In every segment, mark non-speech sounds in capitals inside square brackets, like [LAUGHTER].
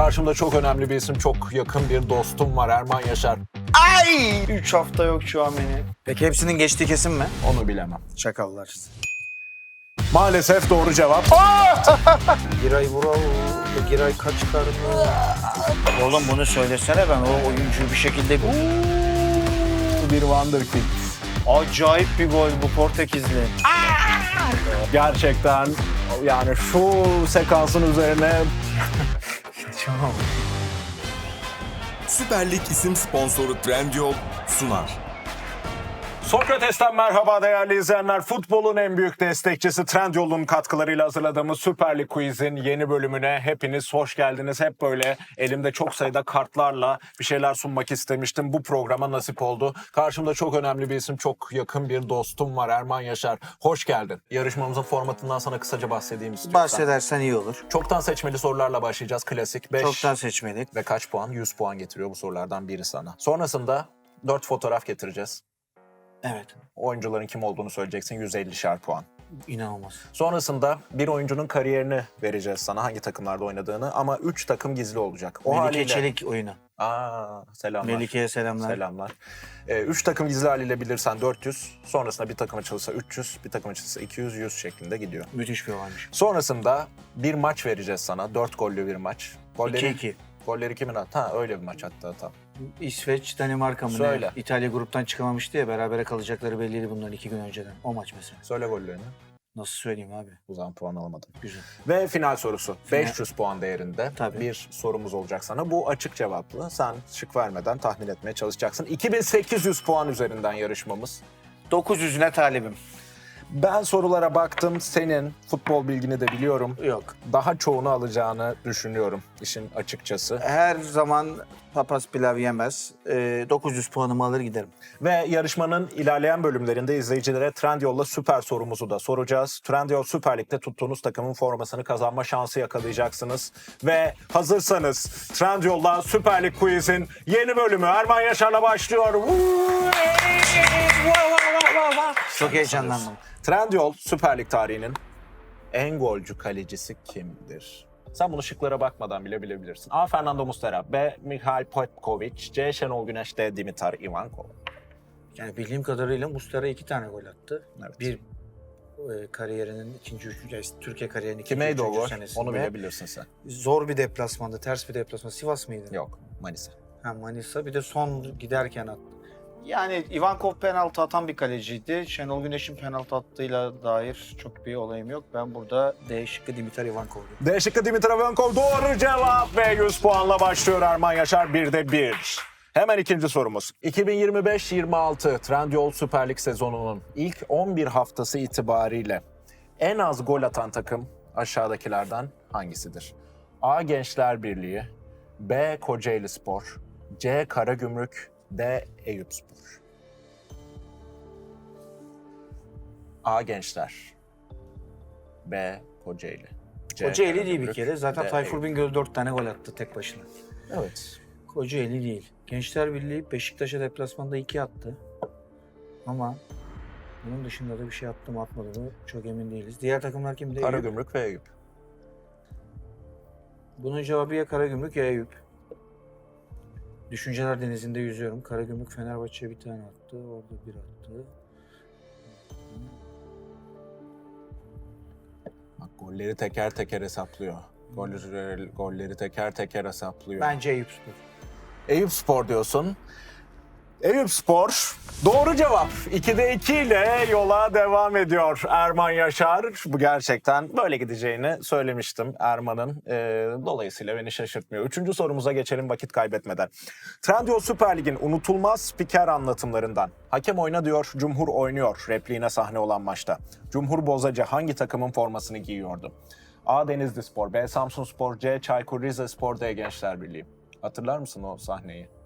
Karşımda çok önemli bir isim, çok yakın bir dostum var Erman Yaşar. Ay! 3 hafta yok şu an beni. Peki hepsinin geçtiği kesin mi? Onu bilemem. Çakallar. Maalesef doğru cevap. [LAUGHS] Giray Vural, Giray kaç kardı? Oğlum bunu söylesene ben o oyuncuyu bir şekilde... bir wonderkid. Acayip bir gol bu Portekizli. Gerçekten yani şu sekansın üzerine Süper Lig isim sponsoru Trendyol sunar. Sokrates'ten merhaba değerli izleyenler. Futbolun en büyük destekçisi Trendyol'un katkılarıyla hazırladığımız Süper Lig Quiz'in yeni bölümüne hepiniz hoş geldiniz. Hep böyle elimde çok sayıda kartlarla bir şeyler sunmak istemiştim. Bu programa nasip oldu. Karşımda çok önemli bir isim, çok yakın bir dostum var Erman Yaşar. Hoş geldin. Yarışmamızın formatından sana kısaca bahsedeyim istiyorsan. Bahsedersen iyi olur. Çoktan seçmeli sorularla başlayacağız. Klasik 5 Çoktan seçmedik. ve kaç puan? 100 puan getiriyor bu sorulardan biri sana. Sonrasında 4 fotoğraf getireceğiz. Evet. Oyuncuların kim olduğunu söyleyeceksin 150'şer puan. İnanılmaz. Sonrasında bir oyuncunun kariyerini vereceğiz sana hangi takımlarda oynadığını ama 3 takım gizli olacak. O Melike haliyle... Çelik oyunu. Aa, selamlar. Melike'ye selamlar. Selamlar. 3 takım gizli haliyle bilirsen 400, sonrasında bir takım açılırsa 300, bir takım açılırsa 200, 100 şeklinde gidiyor. Müthiş bir olaymış. Sonrasında bir maç vereceğiz sana. 4 gollü bir maç. Golleri, 2-2. golleri kimin attı? Ha öyle bir maç hatta tam. İsveç, Danimarka mı Söyle. ne? İtalya gruptan çıkamamıştı ya berabere kalacakları belliydi bunların iki gün önceden. O maç mesela. Söyle gollerini. Nasıl söyleyeyim abi? O zaman puan alamadım. Güzel. Ve final sorusu. Final. 500 puan değerinde Tabii. bir sorumuz olacak sana. Bu açık cevaplı. Sen şık vermeden tahmin etmeye çalışacaksın. 2800 puan üzerinden yarışmamız. 900'üne talibim. Ben sorulara baktım. Senin futbol bilgini de biliyorum. Yok. Daha çoğunu alacağını düşünüyorum işin açıkçası. Her zaman papaz pilav yemez. Ee, 900 puanımı alır giderim. Ve yarışmanın ilerleyen bölümlerinde izleyicilere Trendyol'la süper sorumuzu da soracağız. Trendyol Süper Lig'de tuttuğunuz takımın formasını kazanma şansı yakalayacaksınız. Ve hazırsanız Trendyol'la Süper Lig Quiz'in yeni bölümü Erman Yaşar'la başlıyor. Çok heyecanlandım. Trendyol Süper Lig tarihinin en golcü kalecisi kimdir? Sen bunu şıklara bakmadan bile bilebilirsin. A. Fernando Muslera, B. Mikhail Petkovic, C. Şenol Güneş, D. Dimitar Ivankov. Yani bildiğim kadarıyla Mustera iki tane gol attı. Evet. Bir e, kariyerinin ikinci, üçüncü, yani Türkiye kariyerinin ikinci, Kimeydi o üçüncü gol? senesinde. Onu bilebilirsin sen. Zor bir deplasmanda, ters bir deplasman. Sivas mıydı? Yok, Manisa. Ha, Manisa. Bir de son giderken attı. Yani Ivankov penaltı atan bir kaleciydi. Şenol Güneş'in penaltı attığıyla dair çok bir olayım yok. Ben burada D şıkkı Dimitar Ivankov. D şıkkı Dimitar Ivankov doğru cevap ve 100 puanla başlıyor Erman Yaşar 1'de 1. Hemen ikinci sorumuz. 2025-26 Trendyol Süper Lig sezonunun ilk 11 haftası itibariyle en az gol atan takım aşağıdakilerden hangisidir? A. Gençler Birliği, B. Kocaeli Spor, C. Karagümrük, D. Eyüpspor. A. Gençler, B. Kocaeli. C. Kocaeli değil bir kere. Zaten D. Tayfur. Bingöl dört tane gol attı tek başına. Evet. Kocaeli değil. Gençler Birliği Beşiktaş'a deplasmanda iki attı. Ama bunun dışında da bir şey attı mı atmadı mı çok emin değiliz. Diğer takımlar kimdi? Eyüp. Karagümrük ve Eyüp. Bunun cevabı ya Karagümrük ya Eyüp. Düşünceler denizinde yüzüyorum. Karagümrük Fenerbahçe'ye bir tane attı. Orada bir attı. Bak golleri teker teker hesaplıyor. Golleri, golleri teker teker hesaplıyor. Bence Eyüp Spor. Eyüp Spor diyorsun. Eyüp Spor doğru cevap. 2'de 2 ile yola devam ediyor Erman Yaşar. Bu gerçekten böyle gideceğini söylemiştim Erman'ın. Ee, dolayısıyla beni şaşırtmıyor. Üçüncü sorumuza geçelim vakit kaybetmeden. Trendyol Süper Lig'in unutulmaz spiker anlatımlarından. Hakem oyna diyor, Cumhur oynuyor repliğine sahne olan maçta. Cumhur Bozacı hangi takımın formasını giyiyordu? A. Denizli Spor, B. Samsun Spor, C. Çaykur Rizespor, D. Gençler Birliği. Hatırlar mısın o sahneyi?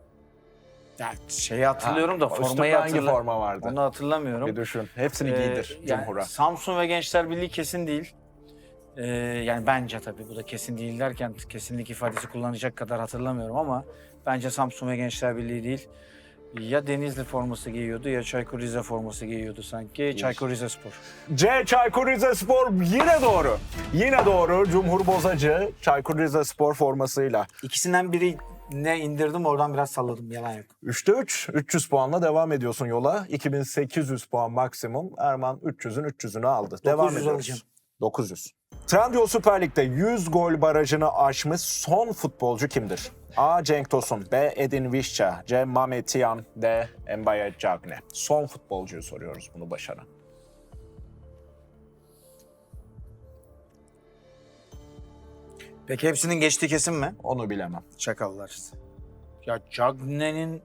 Ya şeyi hatırlıyorum da formayı hangi hatırla- forma vardı? Onu hatırlamıyorum. Bir düşün. Hepsini Ee, giydir yani Cumhur'a. Samsun ve Gençler Birliği kesin değil. Ee, yani bence tabii bu da kesin değil derken kesinlik ifadesi kullanacak kadar hatırlamıyorum ama bence Samsun ve Gençler Birliği değil. Ya Denizli forması giyiyordu ya Çaykur Rize forması giyiyordu sanki. Çaykur Rizespor. C. Çaykur Rizespor yine doğru. Yine doğru. Cumhur Bozacı Çaykur Rizespor formasıyla. İkisinden biri ne indirdim oradan biraz salladım yalan yok. 3'te 3. 300 puanla devam ediyorsun yola. 2800 puan maksimum. Erman 300'ün 300'ünü aldı. Devam 900 ediyoruz. alacağım. 900. Trendyol Süper Lig'de 100 gol barajını aşmış son futbolcu kimdir? A. Cenk Tosun, B. Edin Visca, C. Mame Tiam, D. Mbaye Cagne. Son futbolcuyu soruyoruz bunu başaran. Peki hepsinin geçtiği kesin mi? Onu bilemem. Çakallar. Ya Cagne'nin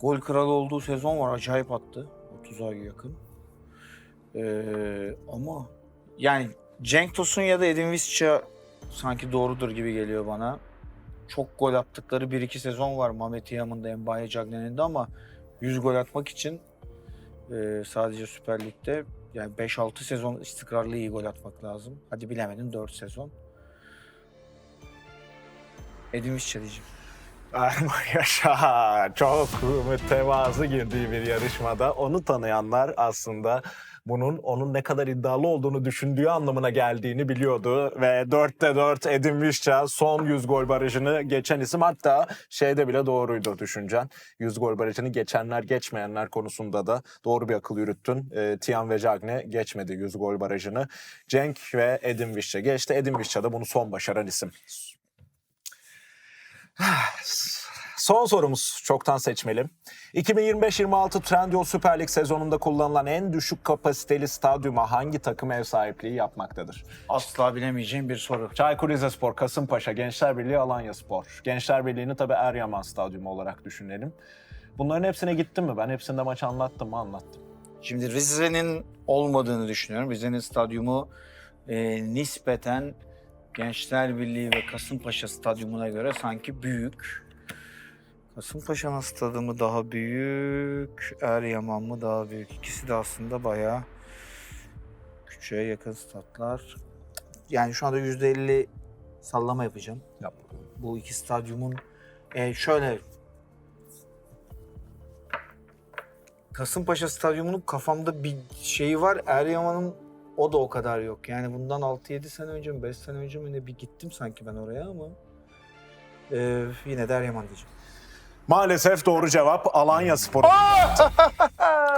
gol kralı olduğu sezon var. Acayip attı. 30'a yakın. Ee, ama yani Cenk Tosun ya da Edin Visca sanki doğrudur gibi geliyor bana. Çok gol attıkları 1-2 sezon var Mehmet Yam'ın da Mbaye Cagne'nin de ama 100 gol atmak için e, sadece Süper Lig'de yani 5-6 sezon istikrarlı iyi gol atmak lazım. Hadi bilemedin 4 sezon. Diyeceğim. Erman Yaşar çok mütevazı girdiği bir yarışmada onu tanıyanlar aslında bunun onun ne kadar iddialı olduğunu düşündüğü anlamına geldiğini biliyordu ve 4'te 4 Edin Visca son 100 gol barajını geçen isim hatta şeyde bile doğruydu düşüncen. 100 gol barajını geçenler geçmeyenler konusunda da doğru bir akıl yürüttün. E, Tian ve Cagne geçmedi 100 gol barajını. Cenk ve Edin Visca geçti. Edin Visca da bunu son başaran isim. [SIGHS] Son sorumuz çoktan seçmeli. 2025-26 Trendyol Süper Lig sezonunda kullanılan en düşük kapasiteli stadyuma hangi takım ev sahipliği yapmaktadır? Asla bilemeyeceğim bir soru. Çaykur Rizespor, Kasımpaşa, Gençler Birliği, Alanya Spor. Gençler Birliği'ni tabii Eryaman Stadyumu olarak düşünelim. Bunların hepsine gittim mi? Ben hepsinde maç anlattım mı? Anlattım. Şimdi Rize'nin olmadığını düşünüyorum. Rize'nin stadyumu e, nispeten Gençler Birliği ve Kasımpaşa stadyumuna göre sanki büyük. Kasımpaşa'nın stadyumu daha büyük, Eryaman mı daha büyük? İkisi de aslında bayağı küçüğe yakın statlar. Yani şu anda %50 sallama yapacağım. Yap. Bu iki stadyumun e, şöyle Kasımpaşa stadyumunun kafamda bir şeyi var. Eryaman'ın o da o kadar yok. Yani bundan 6-7 sene önce mi 5 sene önce mi ne bir gittim sanki ben oraya ama e, yine de Eryaman diyeceğim. Maalesef doğru cevap Alanya Spor. [LAUGHS]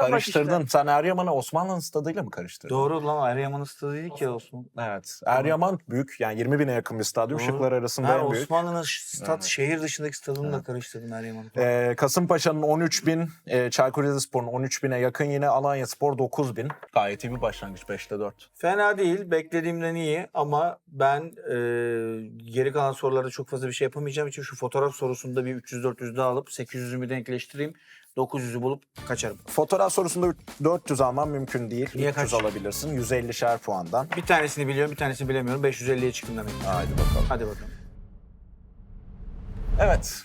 Karıştırdın. Sen Eryaman'ı Osmanlı'nın stadıyla mı karıştırdın? Doğru lan Eryaman'ın stadı değil ki Osman. Evet. Eryaman büyük yani 20 bine yakın bir stadyum. Doğru. Şıklar arasında Ha, en büyük. Osmanlı'nın stat Evet. şehir dışındaki stadını da karıştırdım Eryaman'ı. Ee, Kasımpaşa'nın 13 bin, e, Çaykur Rizespor'un 13 bine yakın yine Alanya Spor 9 bin. Gayet iyi bir başlangıç 5'te 4. Fena değil, beklediğimden iyi ama ben e, geri kalan sorularda çok fazla bir şey yapamayacağım için şu fotoğraf sorusunda bir 300-400 daha alıp 800'ü bir denkleştireyim. 900'ü bulup kaçarım. Fotoğraf sorusunda 400 alman mümkün değil. Niye 300 kaç? alabilirsin. 150'şer puandan. Bir tanesini biliyorum, bir tanesini bilemiyorum. 550'ye çıktım demek. Haydi bakalım. Hadi bakalım. Evet.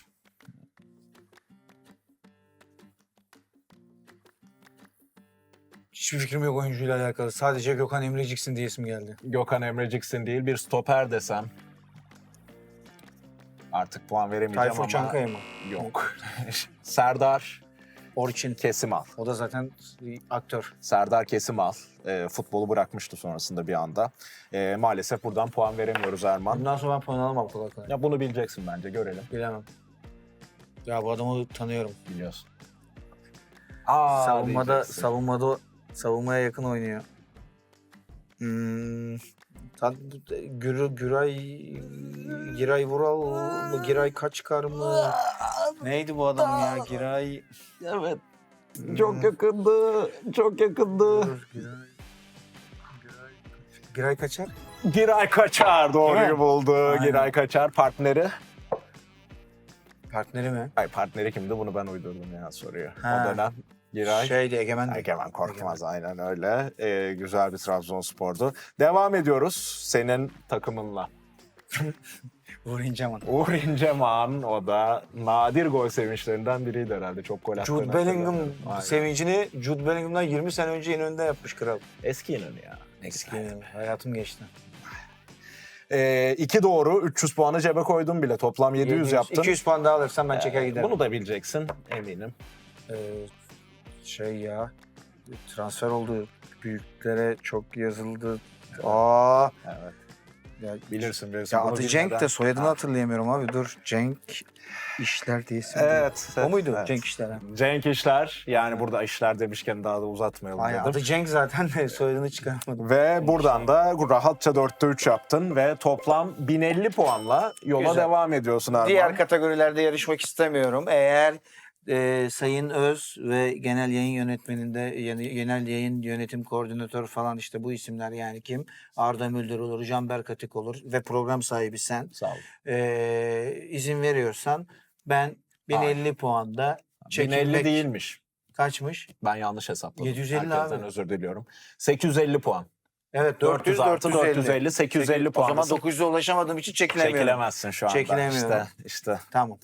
Hiçbir fikrim yok oyuncuyla alakalı. Sadece Gökhan Emreciksin diyesim geldi. Gökhan Emreciksin değil bir stoper desem. Artık puan veremeyeceğim Tayfur ama Çankaya mı? yok. [LAUGHS] Serdar Orçin. Kesimal. O da zaten aktör. Serdar Kesimal e, futbolu bırakmıştı sonrasında bir anda. E, maalesef buradan puan veremiyoruz Erman. Bundan sonra ben puan alamam kolay kolay. Ya bunu bileceksin bence görelim. Bilemem. Ya bu adamı tanıyorum. Biliyorsun. Aa, savunmada, diyeceksin. savunmada, savunmaya yakın oynuyor. Hmm, Tad, Gür, Güray, Giray Vural mı? Giray Kaçkar mı? Neydi bu adam ya? Giray... Evet. Çok yakındı. Çok yakındı. Dur, Giray... Giray, Giray Kaçar? Giray Kaçar doğruyu buldu. Aynen. Giray Kaçar partneri. Partneri mi? Ay partneri kimdi bunu ben uydurdum ya soruyu. Ha. O dönem Giray. Şeydi Egemen. Egemen Korkmaz aynen öyle. Ee, güzel bir Trabzonspor'du. Devam ediyoruz senin takımınla. [LAUGHS] Uğur İnceman. Uğur İnceman o da nadir gol sevinçlerinden biriydi herhalde. Çok gol attığını Jude Bellingham sevincini Jude Bellingham'dan 20 sene önce önünde yapmış kral. Eski inanı ya. Eski güzel. hayatım geçti. Ee, iki doğru 300 puanı cebe koydum bile. Toplam 700, yaptın. 200 puan daha alırsan ben çeker Ee, giderim. Bunu da bileceksin eminim. Ee, şey ya transfer oldu. Büyüklere çok yazıldı. Aa. Evet. Ya, Bilirsin bilirsin. ya Bunu adı Cenk de soyadını hatırlayamıyorum abi. Dur Cenk İşler diye isim. Evet. O muydu evet. Cenk İşler? ha? Cenk İşler. Yani burada işler demişken daha da uzatmayalım Aynen dedim. adı Cenk zaten de soyadını çıkaramadım. Ve buradan da rahatça 4'te 3 yaptın ve toplam 1050 puanla yola Güzel. devam ediyorsun Erman. Diğer kategorilerde yarışmak istemiyorum. Eğer e, Sayın Öz ve genel yayın yönetmeninde yani genel yayın yönetim koordinatör falan işte bu isimler yani kim? Arda Mülder olur, Canberk Atik olur ve program sahibi sen. Sağ ol. E, izin veriyorsan ben 1050 puanda 1050 çekilmek değilmiş. kaçmış? Ben yanlış hesapladım. 750 Herkesten abi. özür diliyorum. 850 puan. Evet 400 400 artı 450. 450 850 O zaman puan. 900'e ulaşamadığım için çekilemiyorum. Çekilemezsin şu anda. Çekilemiyorum. İşte, işte. Tamam.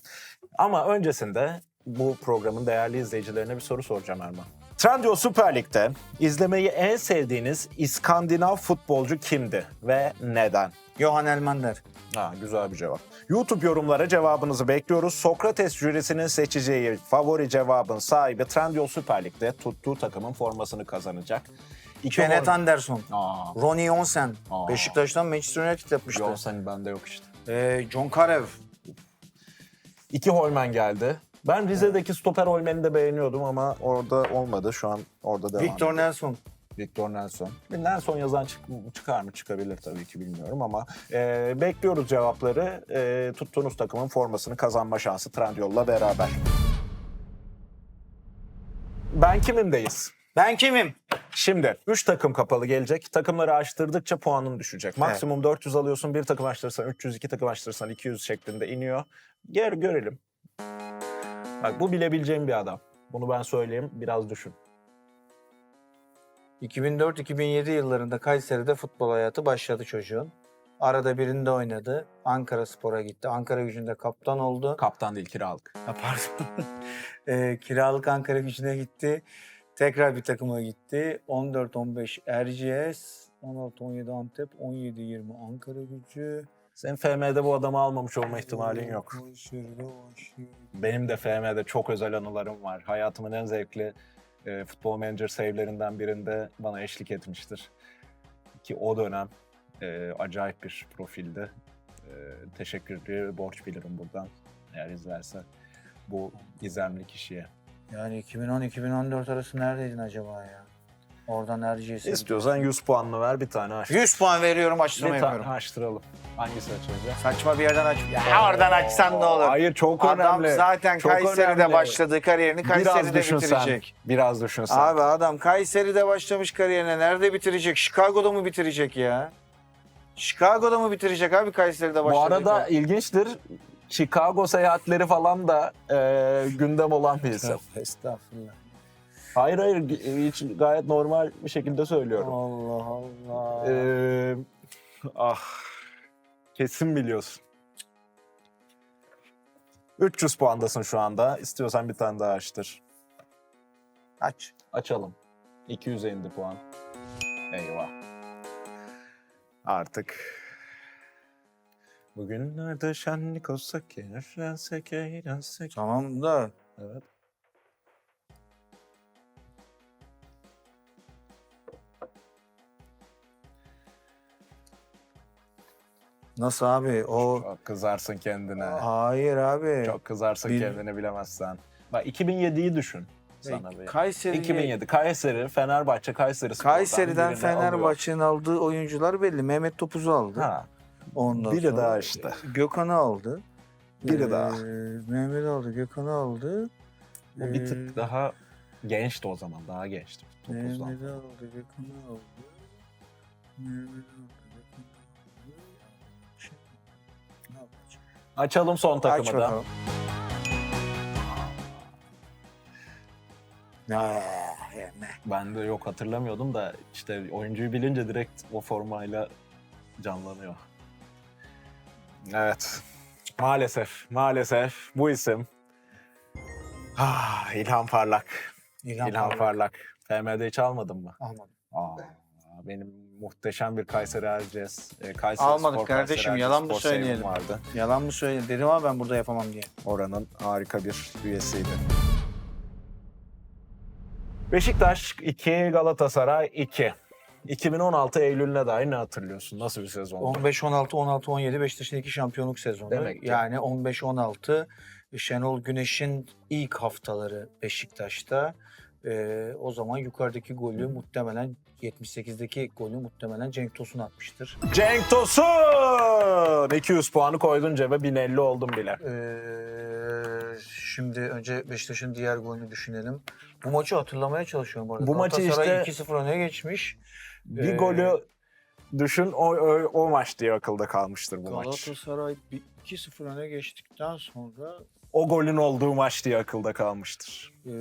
Ama öncesinde bu programın değerli izleyicilerine bir soru soracağım Erman. Trendyol Süper Lig'de izlemeyi en sevdiğiniz İskandinav futbolcu kimdi ve neden? Johan Elmander. Ha, güzel bir cevap. YouTube yorumlara cevabınızı bekliyoruz. Sokrates jürisinin seçeceği favori cevabın sahibi Trendyol Süper Lig'de tuttuğu takımın formasını kazanacak. İki Kenneth Anderson. Aa, Ronnie Onsen. Aa. Beşiktaş'tan Manchester United yapmıştı. yok senin bende yok işte. Ee, John Karev. İki Holmen geldi. Ben Rize'deki stoper Holmen'i de beğeniyordum ama orada olmadı. Şu an orada devam Victor ediyor. Nelson. Victor Nelson. Bir Nelson yazan çık- çıkar mı? Çıkabilir tabii ki bilmiyorum ama e, bekliyoruz cevapları. E, tuttuğunuz takımın formasını kazanma şansı Trendyol'la beraber. Ben kimimdeyiz? Ben kimim? Şimdi 3 takım kapalı gelecek. Takımları açtırdıkça puanın düşecek. Maksimum 400 alıyorsun. Bir takım açtırırsan 300, iki takım açtırırsan 200 şeklinde iniyor. Gel görelim. Bak bu bilebileceğim bir adam. Bunu ben söyleyeyim. Biraz düşün. 2004-2007 yıllarında Kayseri'de futbol hayatı başladı çocuğun. Arada birinde oynadı. Ankara Spor'a gitti. Ankara gücünde kaptan oldu. Kaptan değil kiralık. Ha, pardon. [LAUGHS] Ee, kiralık Ankara gücüne gitti. Tekrar bir takıma gitti. 14-15 Erciyes, 16-17 Antep, 17-20 Ankara gücü. Senin FM'de bu adamı almamış olma ihtimalin yok. Benim de FM'de çok özel anılarım var. Hayatımın en zevkli e, futbol manager save'lerinden birinde bana eşlik etmiştir. Ki o dönem e, acayip bir profildi. E, teşekkür bir borç bilirim buradan eğer izlerse bu gizemli kişiye. Yani 2010-2014 arası neredeydin acaba ya? Oradan Erciyes'e. İstiyorsan 100 puanlı ver bir tane aç. 100 puan veriyorum açtırma Bir tane yapıyorum. açtıralım. Hangisi açılacak? Saçma bir yerden aç. Ya oradan açsan ne olur? Hayır çok Adam önemli. zaten Çok Kayseri'de önemli. başladı kariyerini Biraz Kayseri'de düşün sen. bitirecek. Biraz düşün sen. Abi adam Kayseri'de başlamış kariyerine nerede bitirecek? Chicago'da mı bitirecek ya? Chicago'da mı bitirecek abi Kayseri'de Bu başladı? arada ilginçtir. Chicago seyahatleri falan da e, gündem olan bir isim. Estağfurullah. Hayır hayır hiç gayet normal bir şekilde söylüyorum. Allah Allah. Ee, ah kesin biliyorsun. 300 puandasın şu anda. İstiyorsan bir tane daha açtır. Aç. Açalım. 200'e indi puan. Eyvah. Artık Bugünlerde şenlik olsak, eğlensek, eğlensek. Tamam da Evet. Nasıl abi? O Çok kızarsın kendine. hayır abi. Çok kızarsın Bil- kendini bilemezsen. Bak 2007'yi düşün sana bir. Kayseri 2007 Kayseri, Fenerbahçe, Kayseri Spor'dan Kayseri'den birini alıyor. Fenerbahçe'nin aldığı oyuncular belli. Mehmet Topuz'u aldı. Ha, Ondan biri sonra daha işte. Gökhan'ı aldı. Biri daha. Mehmet aldı, Gökhan'ı aldı. o bir Ee, tık daha gençti o zaman, daha gençti. Topuz'dan. Mehmet aldı, Gökhan'ı aldı. Mehmet aldı. Açalım son Aç takımı da. bakalım. Ben de yok hatırlamıyordum da işte oyuncuyu bilince direkt o formayla canlanıyor. Evet. Maalesef, maalesef bu isim ah, İlhan Parlak. İlhan, İlhan Parlak. Parlak. FM'de hiç almadın mı? Almadım. Aa, benim muhteşem bir Kayseri Erciyes, e, Kayseri Almadık Spor, kardeşim, Kayseri yalan mı Spor söyleyelim? vardı. Yalan mı söyledin? Dedim ama ben burada yapamam diye. Oranın harika bir üyesiydi. Beşiktaş 2, Galatasaray 2. 2016 Eylül'üne dair ne hatırlıyorsun? Nasıl bir sezondu? 15-16, 16-17 Beşiktaş'ın iki şampiyonluk sezonu. Demek ki. Yani 15-16 Şenol Güneş'in ilk haftaları Beşiktaş'ta. Ee, o zaman yukarıdaki golü muhtemelen 78'deki golü muhtemelen Cenk Tosun atmıştır. Cenk Tosun! 200 puanı koydun cebe 1050 oldun bile. Ee, şimdi önce Beşiktaş'ın diğer golünü düşünelim. Bu maçı hatırlamaya çalışıyorum bu arada. Bu maçı Galatasaray işte- 2-0 öne geçmiş. Bir Ee, golü düşün o, o, o maç diye akılda kalmıştır bu maç. Galatasaray bir- 2-0 öne geçtikten sonra O golün olduğu maç diye akılda kalmıştır. e,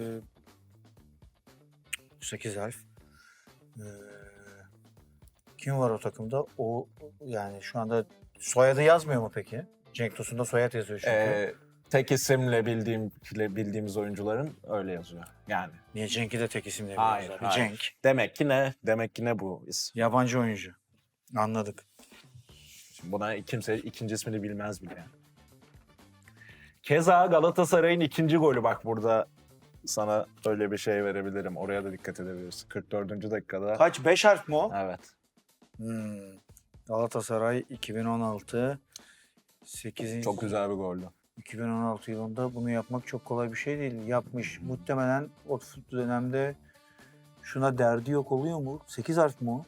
8 harf. Ee, kim var o takımda? O yani şu anda soyadı yazmıyor mu peki? Cenk Tosun'da soyad yazıyor çünkü. Ee, tek isimle bildiğim bildiğimiz oyuncuların öyle yazıyor. Yani Niye Cenk'i de tek isimle Hayır, hayır. Cenk. demek ki ne? Demek ki ne bu isim? Yabancı oyuncu. Anladık. Şimdi buna kimse ikinci ismini bilmez bile. Keza Galatasaray'ın ikinci golü bak burada sana öyle bir şey verebilirim. Oraya da dikkat edebilirsin. 44. dakikada. Kaç? 5 harf mi o? Evet. Hmm. Galatasaray 2016 8. Çok güzel bir goldü. 2016 yılında bunu yapmak çok kolay bir şey değil. Yapmış. Muhtemelen o dönemde şuna derdi yok oluyor mu? 8 harf mi o?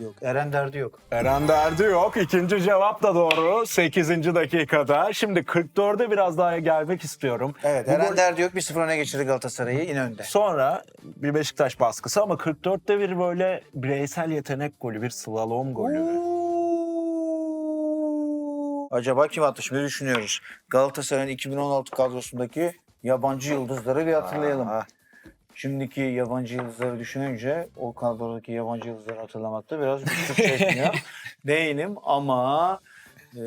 Yok. Eren derdi yok. Eren derdi yok. İkinci cevap da doğru. 8. dakikada. Şimdi 44'e biraz daha gelmek istiyorum. Evet Bu Eren gol- derdi yok. 1-0 öne geçirdi Galatasaray'ı yine önde. Sonra bir Beşiktaş baskısı ama 44'te bir böyle bireysel yetenek golü, bir slalom golü. Acaba kim attı şimdi düşünüyoruz. Galatasaray'ın 2016 kadrosundaki yabancı yıldızları bir hatırlayalım. Şimdiki yabancı yıldızları düşününce o kadrodaki yabancı yıldızları hatırlamakta biraz güçlük [LAUGHS] çekmiyor. Değilim ama e,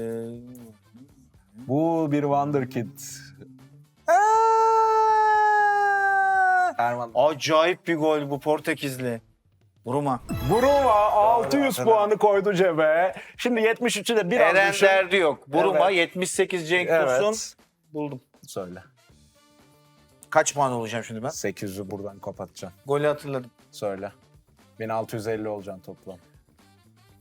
bu bir wonderkid. Erman. acayip bir gol bu Portekizli. Buruma. Buruma 600 Doğru, puanı koydu cebe. Şimdi 73'ü de biraz Eren düşün. derdi yok. Buruma Evet. 78 Cenk Tosun. Evet. Buldum. Söyle. Kaç puan olacağım şimdi ben? 800'ü buradan kapatacaksın. Golü hatırladım. Söyle. 1650 olacaksın toplam.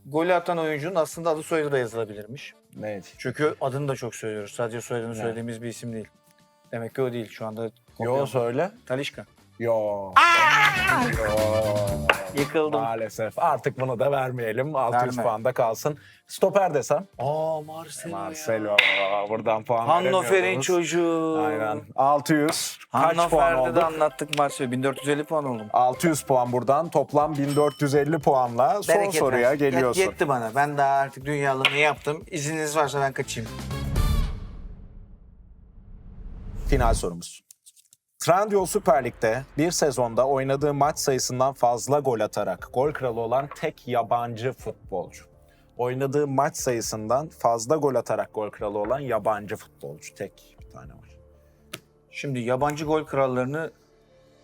Golü atan oyuncunun aslında adı soyadı da yazılabilirmiş. Neydi? Çünkü adını da çok söylüyoruz. Sadece soyadını Ne? söylediğimiz bir isim değil. Demek ki o değil. Şu anda Yo kopya- söyle. Talişka. Yo. Yo. Yıkıldım. Maalesef. Artık bunu da vermeyelim. 600 Verme. puanda kalsın. Stoper desem. Aa Marcelo, Marcelo. Buradan puan Hannover'in veremiyoruz. çocuğu. Aynen. 600. Kaç puan Hannover'de de oldu? anlattık Marcelo. 1450 puan oldum. 600 puan buradan. Toplam 1450 puanla son Bereket soruya versin. Geliyorsun. Yetti bana. Ben daha artık dünyalığını yaptım. İzniniz varsa ben kaçayım. Final sorumuz. Trendyol Süper Lig'de bir sezonda oynadığı maç sayısından fazla gol atarak gol kralı olan tek yabancı futbolcu. Oynadığı maç sayısından fazla gol atarak gol kralı olan yabancı futbolcu. Tek bir tane var. Şimdi yabancı gol krallarını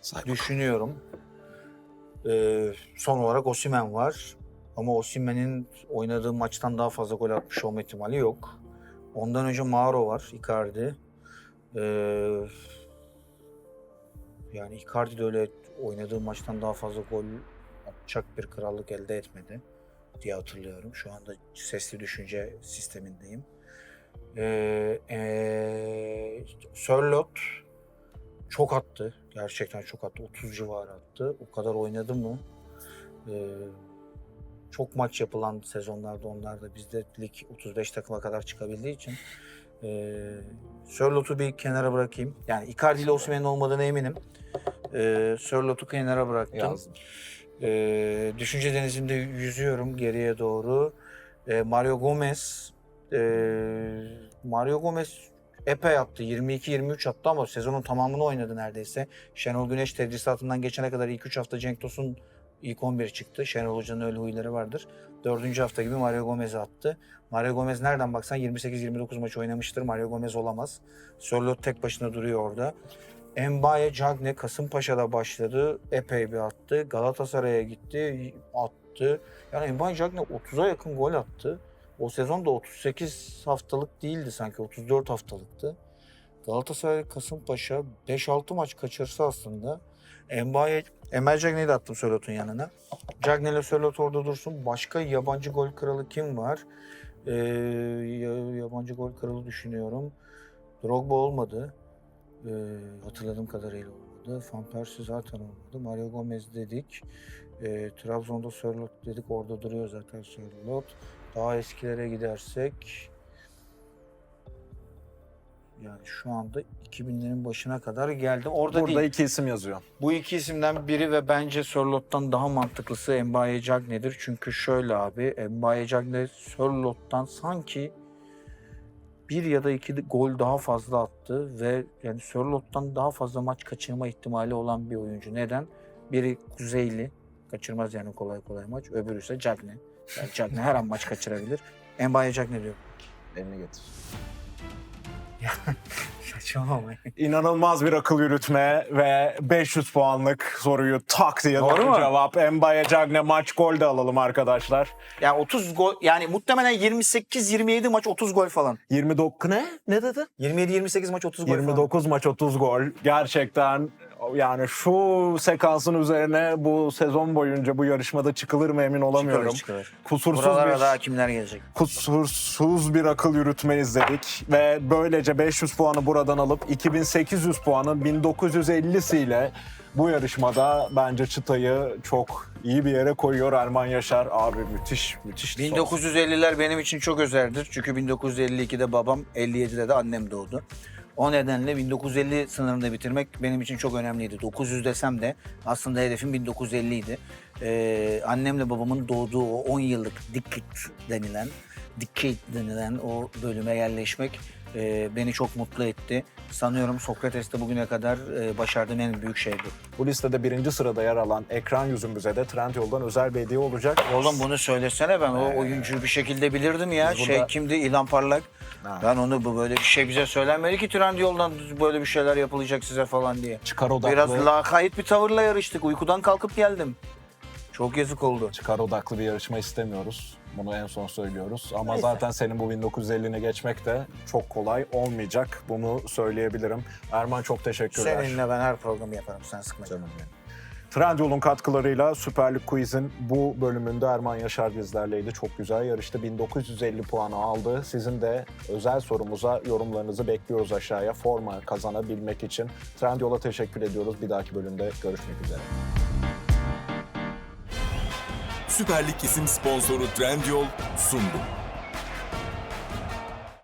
Say düşünüyorum. Ee, son olarak Osimhen var. Ama Osimhen'in oynadığı maçtan daha fazla gol atmış olma ihtimali yok. Ondan önce Mauro var, Icardi. Ee, yani Icardi de öyle oynadığı maçtan daha fazla gol atacak bir krallık elde etmedi diye hatırlıyorum. Şu anda sesli düşünce sistemindeyim. Ee, ee, Sörloth çok attı. Gerçekten çok attı. 30 civarı attı. O kadar oynadı mı? Ee, çok maç yapılan sezonlarda onlar da bizde lig 35 takıma kadar çıkabildiği için ee, Sörlot'u bir kenara bırakayım. Yani Icardi ile Osimhen'in olmadığına eminim. Ee, Sörlot'u kenara bıraktım. Yazdım. Ee, düşünce denizinde yüzüyorum geriye doğru. Ee, Mario Gomez ee, Mario Gomez epey attı. 22-23 attı ama sezonun tamamını oynadı neredeyse. Şenol Güneş tedrisatından geçene kadar ilk 3 hafta Cenk Tosun ilk 11 çıktı. Şenol Hoca'nın öyle huyları vardır. Dördüncü hafta gibi Mario Gomez'i attı. Mario Gomez nereden baksan 28-29 maç oynamıştır. Mario Gomez olamaz. Sörloth tek başına duruyor orada. Embaye Cagne Kasımpaşa'da başladı. Epey bir attı. Galatasaray'a gitti. Attı. Yani Embaye Cagne 30'a yakın gol attı. O sezon da 38 haftalık değildi sanki. 34 haftalıktı. Galatasaray Kasımpaşa 5-6 maç kaçırsa aslında Embaye Emel Cagne'yi de attım Sörlot'un yanına. Cagne ile Sörlot orada dursun. Başka yabancı gol kralı kim var? Ee, ya- yabancı gol kralı düşünüyorum. Drogba olmadı. Ee, hatırladığım kadarıyla olmadı. Van Persie zaten olmadı. Mario Gomez dedik. Ee, Trabzon'da Sörlot dedik. Orada duruyor zaten Sörlot. Daha eskilere gidersek yani şu anda 2000'lerin başına kadar geldim. Orada Burada değil. iki isim yazıyor. Bu iki isimden biri ve bence Sörlot'tan daha mantıklısı Mbaye Cagne'dir. Çünkü şöyle abi, Mbaye Cagne Sörlot'tan sanki bir ya da iki gol daha fazla attı ve yani Sörlot'tan daha fazla maç kaçırma ihtimali olan bir oyuncu. Neden? Biri Kuzeyli, kaçırmaz yani kolay kolay maç. Öbürü ise Cagne. Yani Cagne her an maç kaçırabilir. Mbaye Cagne diyor. Elini getir. [LAUGHS] Saçmalama. İnanılmaz bir akıl yürütme ve 500 puanlık soruyu tak diye Doğru doğru mu? cevap. Mbaye Cagne maç gol de alalım arkadaşlar. Yani 30 gol yani muhtemelen 28-27 maç 30 gol falan. 29 ne? Ne dedi? 27-28 maç 30 gol falan. 29 maç 30 gol. Gerçekten yani şu sekansın üzerine bu sezon boyunca bu yarışmada çıkılır mı emin olamıyorum. Çıkarır, çıkarır. Kusursuz Buralara bir daha kimler gelecek? kusursuz bir akıl yürütme izledik ve böylece 500 puanı buradan alıp 2800 puanın 1950'siyle bu yarışmada bence çıtayı çok iyi bir yere koyuyor Erman Yaşar. Abi müthiş müthiş. bir son. 1950'ler benim için çok özeldir. Çünkü 1952'de babam, 57'de de annem doğdu. O nedenle 1950 sınırında bitirmek benim için çok önemliydi. 900 desem de aslında hedefim 1950 idi. Ee, annemle babamın doğduğu o 10 yıllık decade denilen, decade denilen o bölüme yerleşmek e, beni çok mutlu etti. Sanıyorum Sokrates'te bugüne kadar e, başardığım en büyük şey bu. Bu listede birinci sırada yer alan ekran yüzümüze de Trendyol'dan özel bir hediye olacak. Oğlum bunu söylesene ben o oyuncuyu bir şekilde bilirdim ya. Biz Şey burada- kimdi? İlhan Parlak. Ha. Ben onu bu böyle bir şey bize söylenmedi ki Trendyol'dan böyle bir şeyler yapılacak size falan diye. Çıkar odaklı. Biraz lakayt bir tavırla yarıştık. Uykudan kalkıp geldim. Çok yazık oldu. çıkar odaklı bir yarışma istemiyoruz. Bunu en son söylüyoruz. Ama Neyse. zaten senin bu 1950'ni geçmek de çok kolay olmayacak. Bunu söyleyebilirim. Erman çok teşekkürler. Seninle ben her programı yaparım. Sen sıkma canım. Benim. Trendyol'un katkılarıyla Süper Lig Quiz'in bu bölümünde Erman Yaşar bizlerleydi. Çok güzel yarıştı. 1950 puanı aldı. Sizin de özel sorumuza yorumlarınızı bekliyoruz aşağıya. Forma kazanabilmek için. Trendyol'a teşekkür ediyoruz. Bir dahaki bölümde görüşmek üzere. Süper Lig isim sponsoru Trendyol sundu.